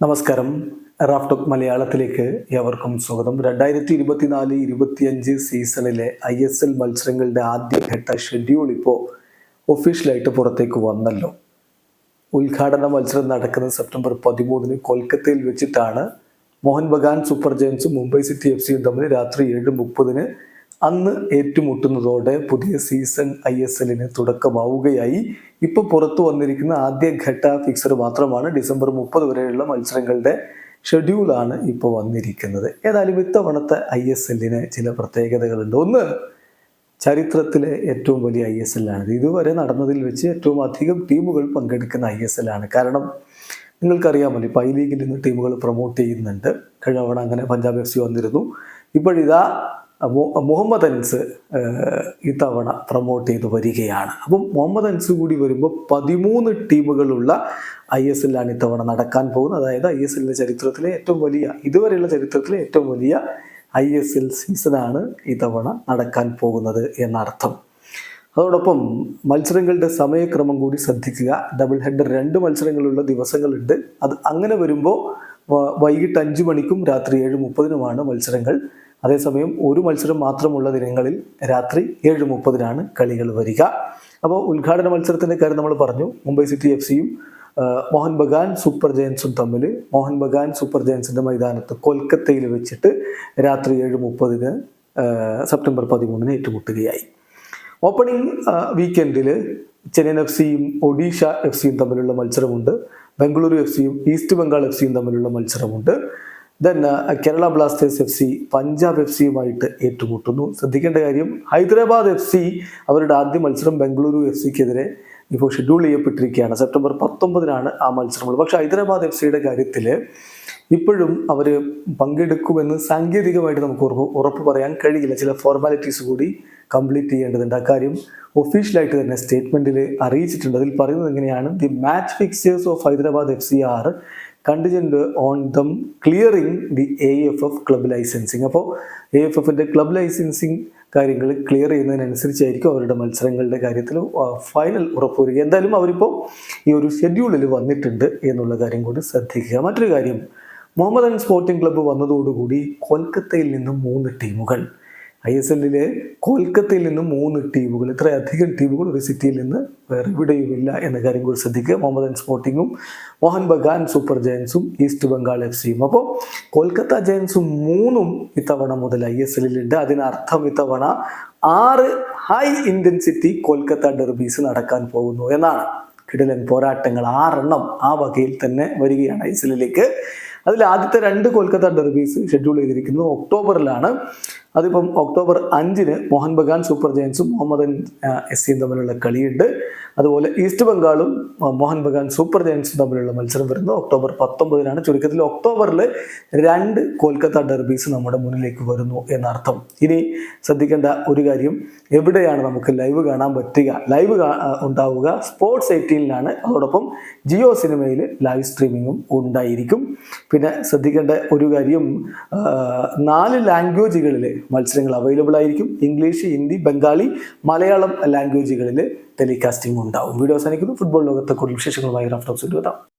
നമസ്കാരം. റാഫ്ടോക്ക് മലയാളത്തിലേക്ക് ഏവർക്കും സ്വാഗതം. രണ്ടായിരത്തി ഇരുപത്തിനാല് ഇരുപത്തിയഞ്ച് സീസണിലെ ഐ എസ് എൽ മത്സരങ്ങളുടെ ആദ്യഘട്ട ഷെഡ്യൂൾ ഇപ്പോൾ ഒഫീഷ്യലായിട്ട് പുറത്തേക്ക് വന്നല്ലോ. ഉദ്ഘാടന മത്സരം നടക്കുന്നത് സെപ്റ്റംബർ പതിമൂന്നിന് കൊൽക്കത്തയിൽ വെച്ചിട്ടാണ് മോഹൻ ബഗാൻ സൂപ്പർ ജയൻസും മുംബൈ സിറ്റി എഫ് സിയും തമ്മിൽ രാത്രി ഏഴ് മുപ്പതിന് അന്ന് ഏറ്റുമുട്ടുന്നതോടെ പുതിയ സീസൺ ഐ എസ് എല്ലിന് തുടക്കമാവുകയായി. ഇപ്പോൾ പുറത്തു വന്നിരിക്കുന്ന ആദ്യ ഘട്ട ഫിക്സർ മാത്രമാണ് ഡിസംബർ മുപ്പത് വരെയുള്ള മത്സരങ്ങളുടെ ഷെഡ്യൂളാണ് ഇപ്പോൾ വന്നിരിക്കുന്നത്. ഏതായാലും ഇത്തവണത്തെ ഐ എസ് എല്ലിന് ചില പ്രത്യേകതകളുണ്ട്. ഒന്ന് ചരിത്രത്തിലെ ഏറ്റവും വലിയ ഐ എസ് ആണ് ഇതുവരെ നടന്നതിൽ വെച്ച് ഏറ്റവും അധികം ടീമുകൾ പങ്കെടുക്കുന്ന ഐ എസ് എൽ ആണ് കാരണം നിങ്ങൾക്കറിയാമല്ലോ ഇപ്പോൾ ഐ ലീഗിൽ നിന്ന് ടീമുകൾ പ്രൊമോട്ട് ചെയ്യുന്നുണ്ട്. കഴിഞ്ഞ തവണ അങ്ങനെ പഞ്ചാബ് എഫ് സി വന്നിരുന്നു. ഇപ്പോഴിതാ മുഹമ്മദ് അൻസ് ഇത്തവണ പ്രൊമോട്ട് ചെയ്ത് വരികയാണ്. അപ്പം മുഹമ്മദ് അൻസ് കൂടി വരുമ്പോൾ പതിമൂന്ന് ടീമുകളുള്ള ഐ എസ് എല്ലാണ് ഇത്തവണ നടക്കാൻ പോകുന്നത്. അതായത് ഐ എസ് എല്ലിന്റെ ചരിത്രത്തിലെ ഏറ്റവും വലിയ ഇതുവരെയുള്ള ചരിത്രത്തിലെ ഏറ്റവും വലിയ ഐ എസ് എൽ സീസണാണ് ഇത്തവണ നടക്കാൻ പോകുന്നത് എന്നർത്ഥം. അതോടൊപ്പം മത്സരങ്ങളുടെ സമയക്രമം കൂടി ശ്രദ്ധിക്കുക. ഡബിൾ ഹെഡ് രണ്ട് മത്സരങ്ങളുള്ള ദിവസങ്ങളുണ്ട്. അത് അങ്ങനെ വരുമ്പോൾ വൈകിട്ട് അഞ്ച് മണിക്കും രാത്രി ഏഴ് മുപ്പതിനുമാണ് മത്സരങ്ങൾ. അതേസമയം ഒരു മത്സരം മാത്രമുള്ള ദിനങ്ങളിൽ രാത്രി ഏഴ് മുപ്പതിനാണ് കളികൾ വരിക. അപ്പോൾ ഉദ്ഘാടന മത്സരത്തിന്റെ കാര്യം നമ്മൾ പറഞ്ഞു. മുംബൈ സിറ്റി എഫ് സിയും മോഹൻ ബഗാൻ സൂപ്പർ ജയൻസും തമ്മിൽ. മോഹൻ ബഗാൻ സൂപ്പർ ജയൻസിന്റെ മൈതാനത്ത് കൊൽക്കത്തയിൽ വെച്ചിട്ട് രാത്രി ഏഴ് മുപ്പതിന് സെപ്റ്റംബർ പതിമൂന്നിന് ഏറ്റുമുട്ടുകയായി. ഓപ്പണിംഗ് വീക്കെൻഡിൽ ചെന്നൈയിൻ എഫ് സിയും ഒഡീഷ എഫ് സിയും തമ്മിലുള്ള മത്സരമുണ്ട്. ബംഗളൂരു എഫ് സിയും ഈസ്റ്റ് ബംഗാൾ എഫ് സിയും തമ്മിലുള്ള മത്സരമുണ്ട്. Then Kerala blasters F C Punjab F സിയുമായിട്ട് ഏറ്റുമുട്ടുന്നു. ശ്രദ്ധിക്കേണ്ട കാര്യം ഹൈദരാബാദ് എഫ് സി അവരുടെ ആദ്യ മത്സരം ബംഗളൂരു എഫ് സിക്കെതിരെ ഇപ്പോൾ ഷെഡ്യൂൾ ചെയ്യപ്പെട്ടിരിക്കുകയാണ്. സെപ്റ്റംബർ പത്തൊമ്പതിനാണ് ആ മത്സരമുള്ളത്. പക്ഷേ ഹൈദരാബാദ് എഫ് സിയുടെ കാര്യത്തിൽ ഇപ്പോഴും അവർ പങ്കെടുക്കുമെന്ന് സാങ്കേതികമായിട്ട് നമുക്ക് ഉറപ്പ് ഉറപ്പ് പറയാൻ കഴിയില്ല. ചില ഫോർമാലിറ്റീസ് കൂടി കംപ്ലീറ്റ് ചെയ്യേണ്ടതുണ്ട്. അക്കാര്യം ഒഫീഷ്യലായിട്ട് തന്നെ സ്റ്റേറ്റ്മെന്റിൽ അറിയിച്ചിട്ടുണ്ട്. അതിൽ പറയുന്നത് എങ്ങനെയാണ്? The match fixtures of Hyderabad F C are contingent on them clearing the A F F club licensing അപ്പോൾ എ എഫ് എഫിന്റെ ക്ലബ് ലൈസൻസിങ് കാര്യങ്ങൾ ക്ലിയർ ചെയ്യുന്നതിനനുസരിച്ചായിരിക്കും അവരുടെ മത്സരങ്ങളുടെ കാര്യത്തിൽ ഫൈനൽ ഉറപ്പുവരിക. എന്തായാലും അവരിപ്പോൾ ഈ ഒരു ഷെഡ്യൂളിൽ വന്നിട്ടുണ്ട് എന്നുള്ള കാര്യം കൂടി ശ്രദ്ധിക്കുക. മറ്റൊരു കാര്യം മുഹമ്മദ് അൻ സ്പോർട്ടിംഗ് ക്ലബ്ബ് വന്നതോടുകൂടി കൊൽക്കത്തയിൽ നിന്നും മൂന്ന് ടീമുകൾ ഐ എസ് എല്ലിലെ കൊൽക്കത്തയിൽ നിന്ന് മൂന്ന് ടീമുകൾ ഇത്രയധികം ടീമുകൾ ഒരു സിറ്റിയിൽ നിന്ന് വേറെ എവിടെയുമില്ല എന്ന കാര്യം കൂടി ശ്രദ്ധിക്കുക. മുഹമ്മദ് അൻ സ്പോർട്ടിങ്ങും മോഹൻ ബഗാൻ സൂപ്പർ ജയൻസും ഈസ്റ്റ് ബംഗാൾ എഫ് സിയും. അപ്പോൾ കൊൽക്കത്ത ജയൻസും മൂന്നും ഇത്തവണ മുതൽ ഐ എസ് എല്ലിലുണ്ട് അതിനർത്ഥം ഇത്തവണ ആറ് ഹൈ ഇന്റൻസിറ്റി കൊൽക്കത്ത ഡെർബീസ് നടക്കാൻ പോകുന്നു എന്നാണ്. കിടലൻ പോരാട്ടങ്ങൾ ആറെണ്ണം ആ വകയിൽ തന്നെ വരികയാണ് ഐ എസ് എല്ലിലേക്ക്. അതിൽ ആദ്യത്തെ രണ്ട് കൊൽക്കത്ത ഡെർബീസ് ഷെഡ്യൂൾ ചെയ്തിരിക്കുന്നത് ഒക്ടോബറിലാണ്. അതിപ്പം ഒക്ടോബർ അഞ്ചിന് മോഹൻ ബഗാൻ സൂപ്പർ ജയൻസും മുഹമ്മദൻ എസ് സിയും തമ്മിലുള്ള കളിയുണ്ട്. അതുപോലെ ഈസ്റ്റ് ബംഗാളും മോഹൻ ബഗാൻ സൂപ്പർ ജയൻസും തമ്മിലുള്ള മത്സരം വരുന്നത് ഒക്ടോബർ പത്തൊമ്പതിനാണ്. ചുരുക്കത്തിൽ ഒക്ടോബറിൽ രണ്ട് കൊൽക്കത്ത ഡെർബീസ് നമ്മുടെ മുന്നിലേക്ക് വരുന്നു എന്നർത്ഥം. ഇനി ശ്രദ്ധിക്കേണ്ട ഒരു കാര്യം എവിടെയാണ് നമുക്ക് ലൈവ് കാണാൻ പറ്റുക? ലൈവ് ഉണ്ടാവുക സ്പോർട്സ് എയ്റ്റീനിലാണ്. അതോടൊപ്പം ജിയോ സിനിമയിൽ ലൈവ് സ്ട്രീമിങ്ങും ഉണ്ടായിരിക്കും. പിന്നെ ശ്രദ്ധിക്കേണ്ട ഒരു കാര്യം നാല് ലാംഗ്വേജുകളിൽ മത്സരങ്ങൾ അവൈലബിൾ ആയിരിക്കും. ഇംഗ്ലീഷ് ഹിന്ദി ബംഗാളി മലയാളം ലാംഗ്വേജുകളിൽ ടെലികാസ്റ്റിംഗ് ഉണ്ടാവും. വീഡിയോ അവസാനിക്കുന്നു. ഫുട്ബോൾ ലോകത്തെ കൂടുതൽ വിശേഷങ്ങളുമായി റഫ്റ്റോക്സ് എത്താം